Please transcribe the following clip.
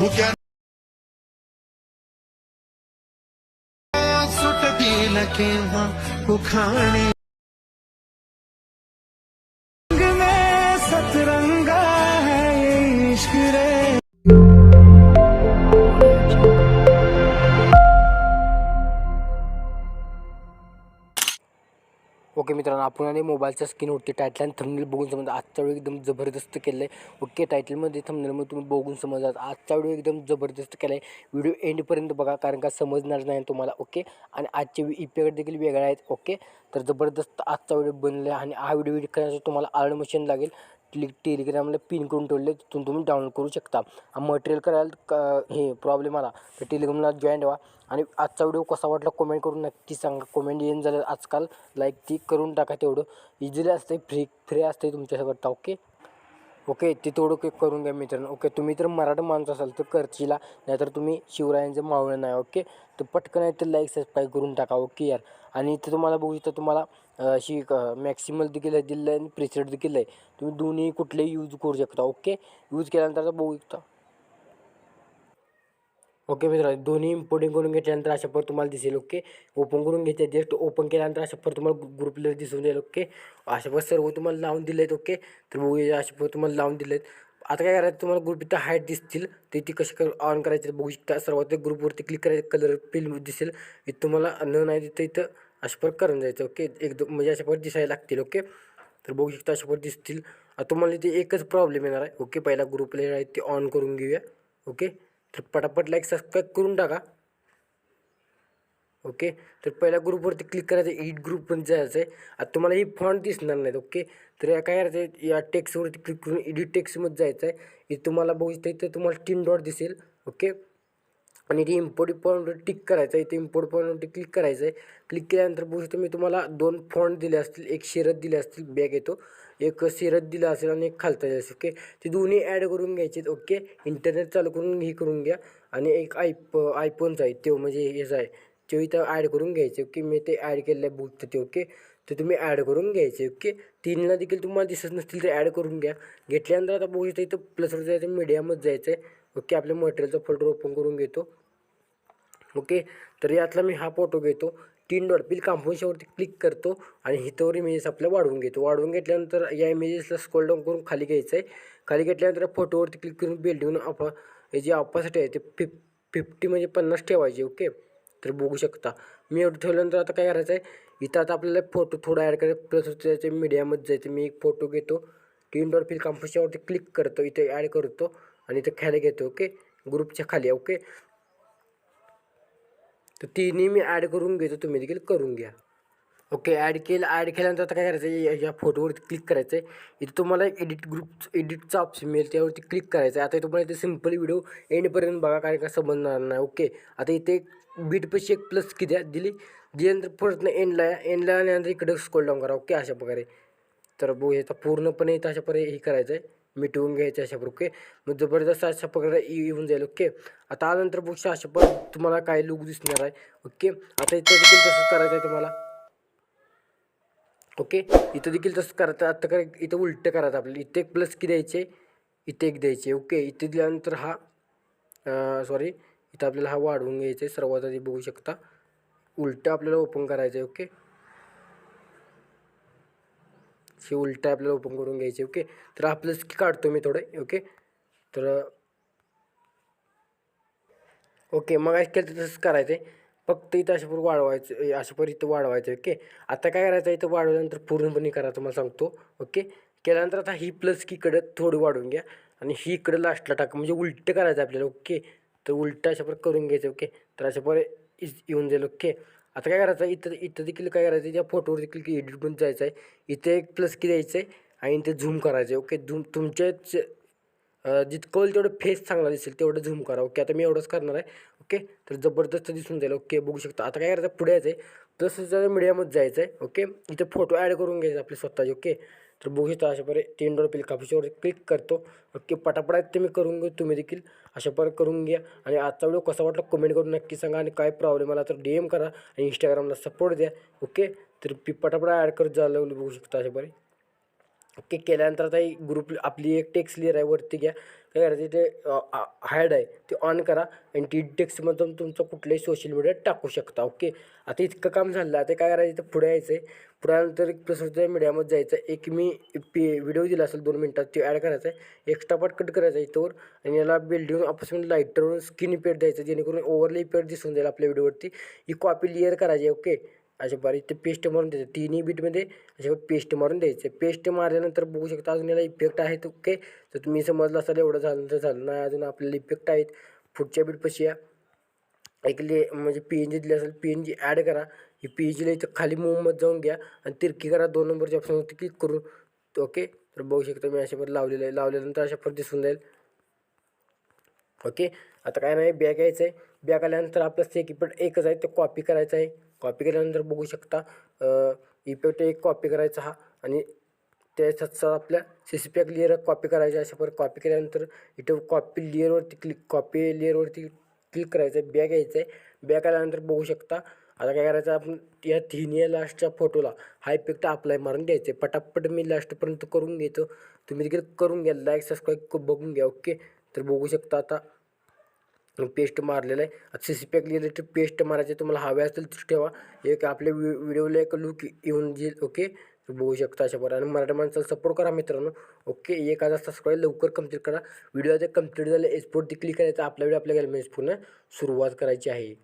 मुक्या सुटतील केव्हा उखाणी. ओके मित्रांनो आपण आणि मोबाईलच्या स्क्रीनवरती टायटल आणि थंबनेल बघून समजा आजचा वेळी एकदम जबरदस्त केलं आहे ओके टायटलमध्ये थंबनेलमध्ये तुम्ही बघून समजा आजचा व्हिडिओ एकदम जबरदस्त केला आहे व्हिडिओ एंडपर्यंत बघा कारण का समजणार नाही तुम्हाला ओके? आणि आजचे इफेक्ट देखील वेगळे आहेत ओके? तर जबरदस्त आजचा व्हिडिओ आहे आणि हा व्हिडिओ एडिट करण्यासाठी तुम्हाला आर्ड मशीन लागेल. क्लिक टेलिग्रामला पिन करून ठेवले तिथून तुम्ही डाउनलोड करू शकता. मटेरियल करायला क हे प्रॉब्लेम आला. तर टेलिग्रामला जॉईन व्हा आणि आजचा व्हिडिओ कसा वाटला कमेंट करून नक्की सांगा. कमेंट येईन झालं आजकाल. लाईक ती करून टाका तेवढं. इझिली असते फ्री फ्री असते तुमच्यासोबत ओके ओके ते तेवढं काही करून घ्या मित्रांनो. ओके तुम्ही तर मराठा माणूस असाल तर करचीला. नाहीतर तुम्ही शिवरायांचं मावळं नाही ओके तर पटकन आहे तर लाईक सबस्क्राईब करून टाका ओके यार? आणि इथं तुम्हाला बघू इथं तुम्हाला अशी अशी मॅक्सिमल देखील आहे दिलं आहे आणि प्रिसेट देखील आहे. तुम्ही दोन्ही कुठलेही यूज करू शकता ओके यूज केल्यानंतर बघू शकता. ओके मित्रांनो दोन्ही इम्पोर्टिंग करून घेतल्यानंतर अशा पर तुम्हाला दिसेल ओके ओपन करून घ्यायचे जस्ट ओपन केल्यानंतर अशा पर तुम्हाला ग्रुप ग्रुपला दिसून जाईल ओके अशा पर सर्व तुम्हाला लावून दिले आहेत ओके तर बघूया अशा पर तुम्हाला लावून दिले आहेत आता काय करायचं तुम्हाला ग्रुप इथं हाईट दिसतील ते ती कशी कर ऑन करायची बघू शकता. सर्वात ग्रुपवरती क्लिक करायचं कलर पिल दिसेल. इथं तुम्हाला न नाही तिथं इथं अशा पर करून जायचं ओके एकदम म्हणजे अशा पर दिसायला लागतील ओके तर बघू शकता अशा पर दिसतील. तुम्हाला ते एकच प्रॉब्लेम येणार आहे ओके पहिला ग्रुपला आहे ते ऑन करून घेऊया ओके तर पटापट लाईक सबस्क्राईब करून टाका ओके तर पहिल्या ग्रुपवरती क्लिक करायचं ईट ग्रुप पण जायचं आहे आता तुम्हाला ही फॉन्ट दिसणार नाहीत ओके तर या काय करायचं आहे या टेक्स्टवरती क्लिक करून एडिट टेक्स्टमध्ये जायचं आहे तुम्हाला बघू शकता इथं तुम्हाला तीन डॉट दिसेल ओके आणि इथे इम्पोर्ट पॉईंटवर टिक करायचं आहे इथे इम्पोर्ट पॉईंटवरती क्लिक करायचं आहे क्लिक केल्यानंतर बघू शकता मी तुम्हाला दोन फॉन्ट दिले असतील एक शिरत दिले असतील बॅग येतो. एक शिरत दिला असेल आणि एक खालता दिला असेल ओके ते दोन्ही ॲड करून घ्यायचे ओके इंटरनेट चालू करून हे करून घ्या. आणि एक आयप आयफोनचा म्हणजे आहे तो म्हणजे हेच आहे तो इथं ॲड करून घ्यायचे ओके मी ते ॲड केलेलं आहे बुक ते ओके तर तुम्ही ॲड करून घ्यायचे ओके तीनला देखील तुम्हाला दिसत नसतील तर ॲड करून घ्या. घेतल्यानंतर आता बघू शकता इथं प्लसवर जायचं मीडियामध्ये जायचं आहे ओके आपल्या मटेरियलचा फोल्डर ओपन करून घेतो. ओके तर यातला मी हा फोटो घेतो. तीन डॉट बिल कांपोशवरती क्लिक करतो आणि हिथवर इमेजेस आपल्या वाढवून घेतो. वाढवून घेतल्यानंतर या इमेजेसला स्कोल डाऊन करून खाली घ्यायचं आहे खाली घेतल्यानंतर फोटोवरती क्लिक करून बिल देऊन आप हे जे ऑपॉसिट आहे ते फिफ फिफ्टी म्हणजे पन्नास ठेवायचे ओके? तर बघू शकता. मी एवढं ठेवल्यानंतर आता काय करायचं आहे इथं आता आपल्याला फोटो थोडा ॲड करायचा प्लस त्याच्या मीडियामध्ये जायचं. मी एक फोटो घेतो. तीन डॉट फिल कांपोशवरती क्लिक करतो इथे ॲड करतो आणि इथं खाली घेतो ओके ग्रुपच्या खाली ओके तर तिन्ही मी ॲड करून घेतो तुम्ही देखील करून घ्या. ओके ॲड केलं ॲड केल्यानंतर आता काय करायचं आहे या- फोटोवरती क्लिक करायचं आहे इथे तुम्हाला एडिट ग्रुप एडिटचा ऑप्शन मिळेल त्यावरती क्लिक करायचं आहे आता तुम्हाला इथे सिंपल व्हिडिओ एंडपर्यंत बघा काय का समजणार नाही ओके आता इथे बीटपशी एक प्लस किती आहे? दिली. दिल्यानंतर परत एंडला एंडला आल्यानंतर इकडे स्कोल डाऊन करा ओके अशा प्रकारे. तर बघू याचा पूर्णपणे इथं अशा प्रकारे हे करायचं आहे. मिटवून घ्यायचं अशा प्रकारे ओके मग जबरदस्त अशा प्रकारे ये- येऊन जाईल ओके आता आल्यानंतर बघू अशा पण तुम्हाला काय लुक दिसणार आहे ओके आता इथं देखील तसंच करायचं आहे तुम्हाला. ओके इथं देखील तसं करायचं आता काय इथं उलटं करायचं आपल्याला. इथे एक प्लस की द्यायचे इथे एक द्यायचे ओके इथे दिल्यानंतर हा सॉरी इथं आपल्याला हा वाढवून घ्यायचा आहे. सर्वात आधी बघू शकता. उलटं आपल्याला ओपन करायचं आहे ओके हे उलटं आपल्याला ओपन करून घ्यायचे ओके तर आपलं प्लस की काढतो मी थोडं ओके तर ओके मग काय केलं तर तसंच करायचं आहे फक्त इथं अशा वाढवायचं अशा इथं वाढवायचं ओके आता काय करायचं इथं वाढवल्यानंतर पूर्णपणे करा तुम्हाला सांगतो ओके केल्यानंतर आता ही प्लस कीकडं थोडी वाढवून घ्या आणि ही इकडं लास्टला टाका. म्हणजे उलटं करायचं आपल्याला ओके तर उलटं अशा पर करून घ्यायचं ओके तर अशा पर येऊन जाईल ओके आता काय करायचं? इथं इथं देखील काय करायचं? त्या फोटोवर देखील की एडिट करून जायचं आहे इथे एक प्लस की द्यायचं आहे आणि इथे झूम करायचं आहे ओके झूम तुमच्याच जितकं होईल तेवढं फेस चांगला दिसेल. तेवढं झूम करा. ओके आता मी एवढंच करणार आहे. ओके तर जबरदस्त दिसून जाईल. ओके बघू शकता. आता काय करायचं? पुढे यायचं आहे प्लस मीडियामध्ये जायचं आहे ओके इथे फोटो ॲड करून घ्यायचे आपले स्वतःचे. ओके तर बघू शकता अशा प्रकारे तीन डॉलर पिल कापूसवर क्लिक करतो. ओके पटापटात तुम्ही करून घेऊ तुम्ही देखील अशा प्रकारे करून घ्या. आणि आजचा व्हिडिओ कसा वाटला कमेंट करून नक्की सांगा. आणि काय प्रॉब्लेम आला तर डी एम करा आणि इंस्टाग्रामला सपोर्ट द्या. ओके तर पी पटापटा ॲड करत जायला बघू शकता अशा प्रकारे के केल्यानंतर आता ही ग्रुप आपली एक टेक्स्ट लिअर आहे वरती घ्या. काय करायचं ते हायड आहे ते ऑन करा आणि ती टेक्स्टमधून तुमचं कुठलंही सोशल मीडिया टाकू शकता ओके? आता इतकं काम झालं आता काय करायचं तर पुढे यायचं आहे. पुढे एक सोशल मीडियामध्ये जायचं एक मी पी व्हिडिओ दिला असेल दोन मिनटात ते ॲड करायचं आहे. एक्स्ट्रा पार्ट कट करायचा आहे इथवर आणि याला बिल्डिंग ऑपरेशन लाईटरवरून स्किन इफेक्ट द्यायचं जेणेकरून ओव्हरली इफेक्ट दिसून जाईल आपल्या व्हिडिओवरती ही कॉपी लिअर करायची आहे ओके? असे बारीक ते पेस्ट मारून द्यायचं. तिन्ही बीटमध्ये असे पेस्ट मारून द्यायचं. पेस्ट मारल्यानंतर बघू शकता अजून याला इफेक्ट आहेत ओके तर तुम्ही समजलं असाल एवढं झालं तर झालं. नाही अजून आपल्याला इफेक्ट आहेत. पुढच्या बीटपाशी या. एक ले म्हणजे पी एन जी दिली असेल पी एन जी ॲड करा. ही पी एन जीला इथं खाली मोहम्मद जाऊन घ्या आणि तिरकी करा. दोन नंबरच्या ऑप्शनवरती क्लिक करून ओके तर बघू शकता मी अशा पर लावलेलं आहे. लावल्यानंतर अशा पर दिसून जाईल. ओके आता काय नाही बॅग यायचं आहे बॅग आल्यानंतर आपलं सेक एकच आहे ते कॉपी करायचं आहे. कॉपी केल्यानंतर बघू शकता इफेक्ट एक कॉपी करायचा हा आणि त्याच्यात आपल्या C C pack layer copy करायचं अशा पर कॉपी केल्यानंतर इथं कॉपी लेअरवरती क्लिक कॉपी लेअरवरती क्लिक करायचं आहे बॅग यायचं आहे बॅग आल्यानंतर बघू शकता आता काय करायचं आपण या तिन्ही लास्टच्या फोटोला हा इफेक्ट अप्लाय मारून द्यायचे पटापट मी लास्टपर्यंत करून घेतो. तुम्ही देखील करून घ्या लाईक सबस्क्राईब बघून घ्या ओके तर बघू शकता आता पेस्ट मारलेलं आहे. आता सी सी पॅक लिहिलं तर पेस्ट मारायचे तुम्हाला हवे असेल तर ठेवा. एक आपल्या व्हि व्हिडिओला एक लुक येऊन जाईल. ओके बघू शकता अशा प्रकारे. आणि मराठी माणसाला सपोर्ट करा मित्रांनो. ओके एक हजार सबस्क्राईब लवकर कंप्लीट करा. व्हिडिओ आता झालं झाले ते क्लिक करायचं आपला व्हिडिओ आपल्या गॅलमेज पुन्हा सुरुवात करायची आहे.